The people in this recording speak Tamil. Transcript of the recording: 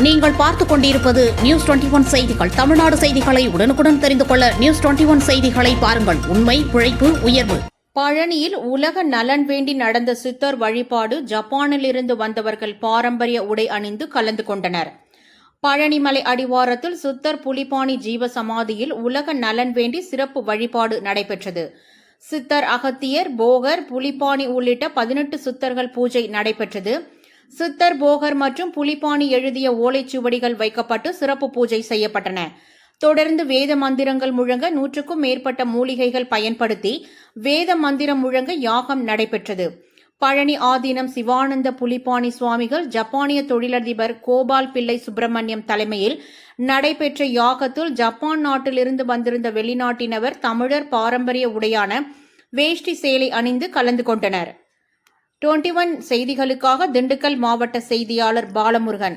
நீங்கள் பார்த்துக் கொண்டிருப்பது நியூஸ் டுவெண்டி ஒன் செய்திகள். தமிழ்நாடு செய்திகளை உடனுக்குடன் தெரிந்து கொள்ள நியூஸ் டுவெண்டி ஒன் செய்திகளை பாருங்கள். உண்மை உழைப்பு உயர்வு. பழனியில் உலக நலன் வேண்டி நடந்த சித்தர் வழிபாடு ஜப்பானிலிருந்து வந்தவர்கள் பாரம்பரிய உடை அணிந்து கலந்து கொண்டனர். பழனிமலை அடிவாரத்தில் சித்தர் புலிபாணி ஜீவ சமாதியில் உலக நலன் வேண்டி சிறப்பு வழிபாடு நடைபெற்றது. சித்தர் அகத்தியர் போகர் புலிபாணி உள்ளிட்ட பதினெட்டு சித்தர்கள் பூஜை நடைபெற்றது. சித்தர் போகர் மற்றும் புலிப்பாணி எழுதிய ஓலைச்சுவடிகள் வைக்கப்பட்டு சிறப்பு பூஜை செய்யப்பட்டன. தொடர்ந்து வேத மந்திரங்கள் முழங்க நூற்றுக்கும் மேற்பட்ட மூலிகைகள் பயன்படுத்தி வேத மந்திரம் முழங்க யாகம் நடைபெற்றது. பழனி ஆதீனம் சிவானந்த புலிப்பாணி சுவாமிகள் ஜப்பானிய தொழிலதிபர் கோபால் பிள்ளை சுப்பிரமணியம் தலைமையில் நடைபெற்ற யாகத்தில் ஜப்பான் நாட்டிலிருந்து வந்திருந்த வெளிநாட்டினவர் தமிழர் பாரம்பரிய உடையான வேஷ்டி சேலை அணிந்து கலந்து கொண்டனர். டுவெண்டி ஒன் செய்திகளுக்காக திண்டுக்கல் மாவட்ட செய்தியாளர் பாலமுருகன்.